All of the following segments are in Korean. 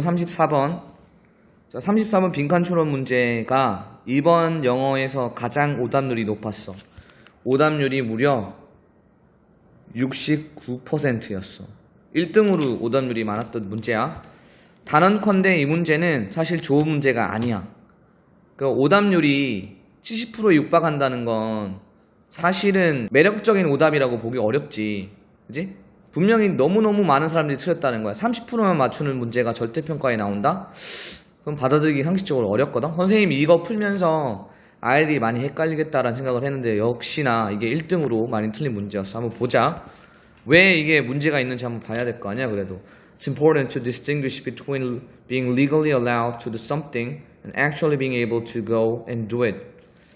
34번. 자, 34번 빈칸 추론 문제가 이번 영어에서 가장 오답률이 높았어. 오답률이 무려 69%였어. 1등으로 오답률이 많았던 문제야. 단언컨대 이 문제는 사실 좋은 문제가 아니야. 그 오답률이 70%에 육박한다는 건 사실은 매력적인 오답이라고 보기 어렵지. 그지? 분명히 너무너무 많은 사람들이 틀렸다는 거야. 30%만 맞추는 문제가 절대평가에 나온다? 그럼 받아들이기 상식적으로 어렵거든? 선생님이 이거 풀면서 아이들이 많이 헷갈리겠다라는 생각을 했는데 역시나 이게 1등으로 많이 틀린 문제였어. 한번 보자. 왜 이게 문제가 있는지 한번 봐야 될 거 아니야, 그래도. It's important to distinguish between being legally allowed to do something and actually being able to go and do it.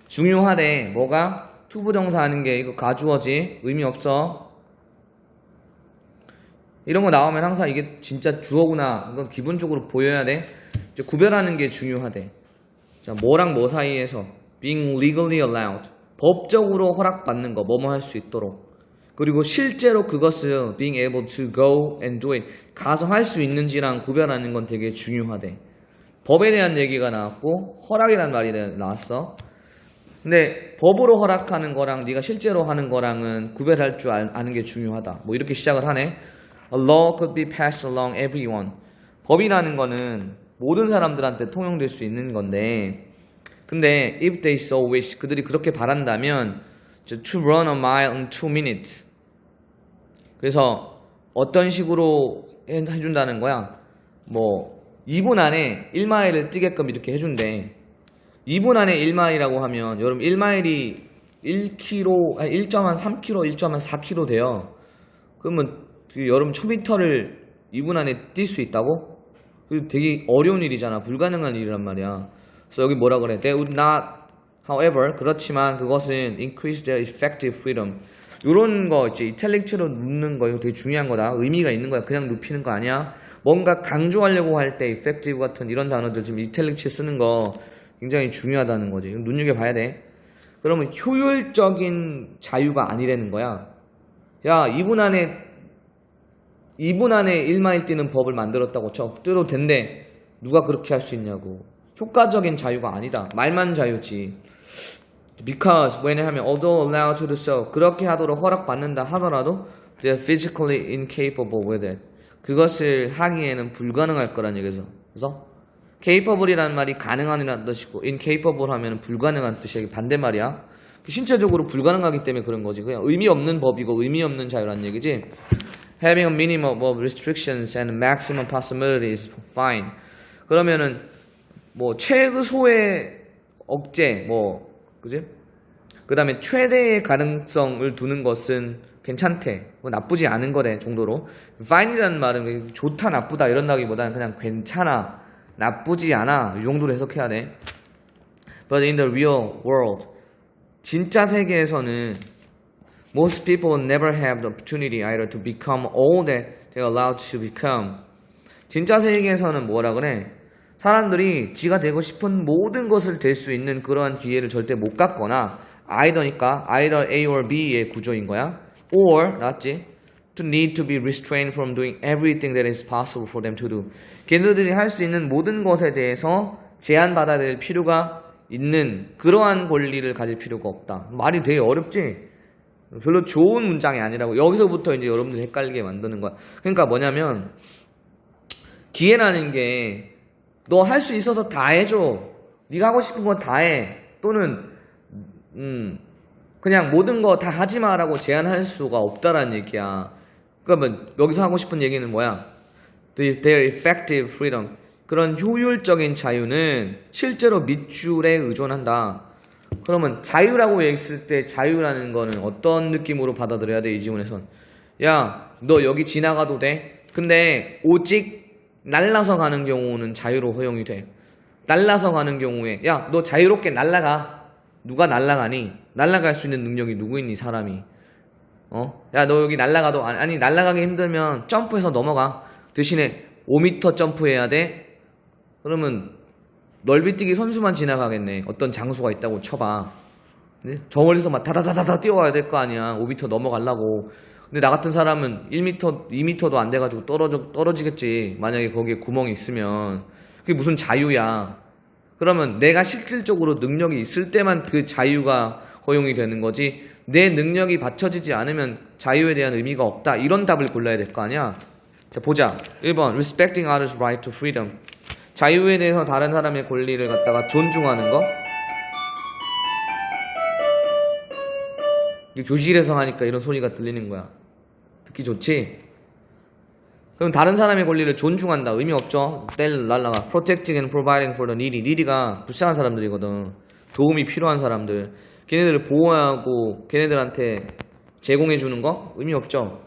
중요하대. 뭐가? 투부정사 하는 게 이거 가주어지. 의미 없어. 이런 거 나오면 항상 이게 진짜 주어구나. 이건 기본적으로 보여야 돼. 이제 구별하는 게 중요하대. 자, 뭐랑 뭐 사이에서 being legally allowed. 법적으로 허락받는 거, 뭐뭐 할 수 있도록. 그리고 실제로 그것을 being able to go and do it. 가서 할 수 있는지랑 구별하는 건 되게 중요하대. 법에 대한 얘기가 나왔고, 허락이라는 말이 나왔어. 근데 법으로 허락하는 거랑 네가 실제로 하는 거랑은 구별할 줄 알- 아는 게 중요하다. 뭐 이렇게 시작을 하네. A law could be passed along everyone. 법이라는 거는 모든 사람들한테 통용될 수 있는 건데, 근데 if they so wish 그들이 그렇게 바란다면 to run a mile in two minutes. 그래서 어떤 식으로 해- 해준다는 거야? 뭐 2분 안에 1마일을 뛰게끔 이렇게 해준대. 2분 안에 1마일이라고 하면 여러분 1마일이 1km, 아니 1.3km, 1.4km 돼요. 그러면 그 여러분 1000m를 2분 안에 뛸 수 있다고? 그 되게 어려운 일이잖아. 불가능한 일이란 말이야. 그래서 여기 뭐라 그래? They would not, however, 그렇지만 그것은 increase their effective freedom. 요런 거 이제 이탈릭처로 눕는 거 이거 되게 중요한 거다. 의미가 있는 거야. 그냥 눕히는 거 아니야. 뭔가 강조하려고 할 때 effective 같은 이런 단어들 지금 이탈릭치 쓰는 거 굉장히 중요하다는 거지. 눈여겨봐야 돼. 그러면 효율적인 자유가 아니라는 거야. 야, 2분 안에 2분 안에 1마일 뛰는 법을 만들었다고 쳐. 뛰어도 된대. 누가 그렇게 할 수 있냐고. 효과적인 자유가 아니다. 말만 자유지. Because 왜냐하면 although allowed to do so 그렇게 하도록 허락받는다 하더라도 they're physically incapable with it. 그것을 하기에는 불가능할 거란 얘기죠. 그래서 capable이라는 말이 가능한이라는 뜻이고 incapable 하면 불가능한 뜻이 반대 말이야. 신체적으로 불가능하기 때문에 그런 거지. 그냥 의미 없는 법이고 의미 없는 자유란 얘기지. Having a minimum of restrictions and maximum possibilities fine. 그러면은 뭐 최소의 억제 뭐 그지? 그다음에 최대의 가능성을 두는 것은 괜찮대. 뭐 나쁘지 않은 거래 정도로. fine이라는 말은 좋다 나쁘다 이런다기보다는 그냥 괜찮아 나쁘지 않아 이 정도로 해석해야 돼. But in the real world 진짜 세계에서는 most people never have the opportunity either to become all that they're allowed to become. 진짜 세계에서는 뭐라 그래? 사람들이 지가 되고 싶은 모든 것을 될 수 있는 그러한 기회를 절대 못 갖거나 either니까 either A or B의 구조인 거야. or 맞지? to need to be restrained from doing everything that is possible for them to do. 걔네들이 할 수 있는 모든 것에 대해서 제한받아야 될 필요가 있는 그러한 권리를 가질 필요가 없다. 말이 되게 어렵지? 별로 좋은 문장이 아니라고 여기서부터 이제 여러분들 헷갈리게 만드는 거야. 그러니까 뭐냐면 기회라는 게 너 할 수 있어서 다 해줘. 네가 하고 싶은 건 다 해. 또는 음 그냥 모든 거 다 하지 마라고 제한할 수가 없다라는 얘기야. 그러면 여기서 하고 싶은 얘기는 뭐야? The- Their effective freedom. 그런 효율적인 자유는 실제로 밑줄에 의존한다. 그러면 자유라고 얘기했을 때 자유라는 거는 어떤 느낌으로 받아들여야 돼, 이 지문에선? 야, 너 여기 지나가도 돼? 근데 오직 날라서 가는 경우는 자유로 허용이 돼. 날라서 가는 경우에, 야, 너 자유롭게 날라가. 누가 날라가니? 날라갈 수 있는 능력이 누구 있니, 사람이? 어? 야, 너 여기 날라가도, 아니, 아니, 날라가기 힘들면 점프해서 넘어가. 대신에 5m 점프해야 돼? 그러면 넓이뛰기 선수만 지나가겠네. 어떤 장소가 있다고 쳐봐. 네? 저 멀리서 막 다다다다다 뛰어와야 될 거 아니야. 5m 넘어가려고. 근데 나 같은 사람은 1m, 2m도 안 돼가지고 떨어져, 떨어지겠지. 만약에 거기에 구멍이 있으면. 그게 무슨 자유야. 그러면 내가 실질적으로 능력이 있을 때만 그 자유가 허용이 되는 거지. 내 능력이 받쳐지지 않으면 자유에 대한 의미가 없다. 이런 답을 골라야 될 거 아니야. 자, 보자. 1번. Respecting others' right to freedom. 자유에 대해서 다른 사람의 권리를 갖다가 존중하는 거. 교실에서 하니까 이런 소리가 들리는 거야. 듣기 좋지? 그럼 다른 사람의 권리를 존중한다. 의미 없죠? 뗄 랄라가 protecting and providing for the needy. needy가 불쌍한 사람들이거든. 도움이 필요한 사람들. 걔네들을 보호하고 걔네들한테 제공해 주는 거 의미 없죠?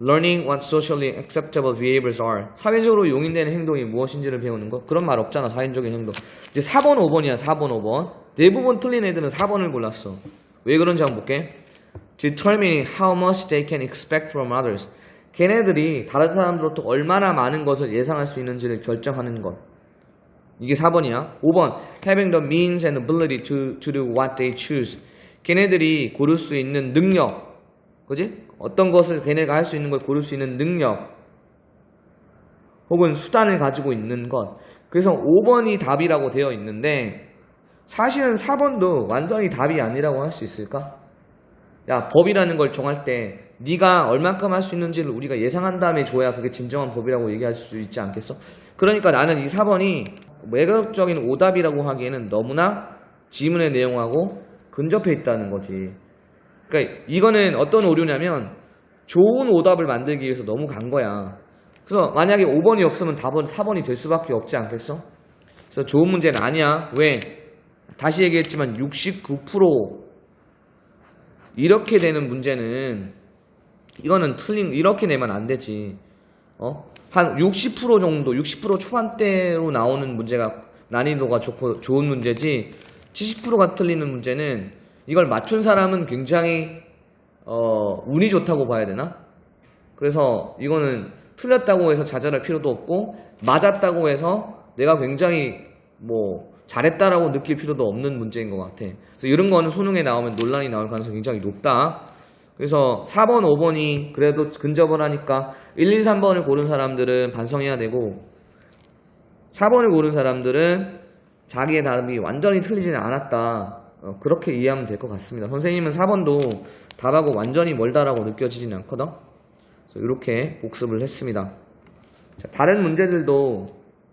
Learning what socially acceptable behaviors are. 사회적으로 용인되는 행동이 무엇인지를 배우는 거. 그런 말 없잖아. 사회적인 행동. 이제 4번, 5번이야. 4번, 5번. 대부분 틀린 애들은 4번을 골랐어. 왜 그런지 한번 볼게. determining how much they can expect from others. 걔네들이 다른 사람들로부터 얼마나 많은 것을 예상할 수 있는지를 결정하는 것. 이게 4번이야. 5번. having the means and ability to, to do what they choose. 걔네들이 고를 수 있는 능력. 그지? 어떤 것을 걔네가 할 수 있는 걸 고를 수 있는 능력. 혹은 수단을 가지고 있는 것. 그래서 5번이 답이라고 되어 있는데 사실은 4번도 완전히 답이 아니라고 할 수 있을까? 야 법이라는 걸 정할 때 네가 얼만큼 할 수 있는지를 우리가 예상한 다음에 줘야 그게 진정한 법이라고 얘기할 수 있지 않겠어? 그러니까 나는 이 4번이 매력적인 오답이라고 하기에는 너무나 지문의 내용하고 근접해 있다는 거지. 그러니까 이거는 어떤 오류냐면 좋은 오답을 만들기 위해서 너무 간 거야. 그래서 만약에 5번이 없으면 답은 4번이 될 수밖에 없지 않겠어? 그래서 좋은 문제는 아니야. 왜? 다시 얘기했지만 69% 이렇게 되는 문제는 이거는 틀린 이렇게 내면 안 되지. 어? 한 60% 정도, 60% 초반대로 나오는 문제가 난이도가 좋고 좋은 문제지. 70%가 틀리는 문제는 이걸 맞춘 사람은 굉장히 어, 운이 좋다고 봐야 되나? 그래서 이거는 틀렸다고 해서 좌절할 필요도 없고 맞았다고 해서 내가 굉장히 뭐 잘했다라고 느낄 필요도 없는 문제인 것 같아. 그래서 이런 거는 수능에 나오면 논란이 나올 가능성이 굉장히 높다. 그래서 4번, 5번이 그래도 근접을 하니까 1, 2, 3번을 고른 사람들은 반성해야 되고 4번을 고른 사람들은 자기의 답이 완전히 틀리지는 않았다. 어, 그렇게 이해하면 될 것 같습니다. 선생님은 4번도 답하고 완전히 멀다라고 느껴지진 않거든. 그래서 이렇게 복습을 했습니다. 자, 다른 문제들도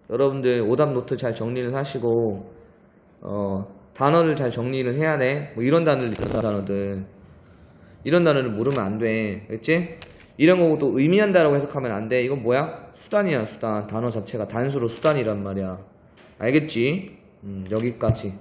여러분들 오답 노트 잘 정리를 하시고 어, 단어를 잘 정리를 해야 돼. 뭐 이런 단어들 이런 단어들 이런 단어를 모르면 안 돼. 그렇지? 이런 거고 또 의미한다라고 해석하면 안 돼. 이건 뭐야? 수단이야, 수단. 단어 자체가 단수로 수단이란 말이야. 알겠지? 음, 여기까지.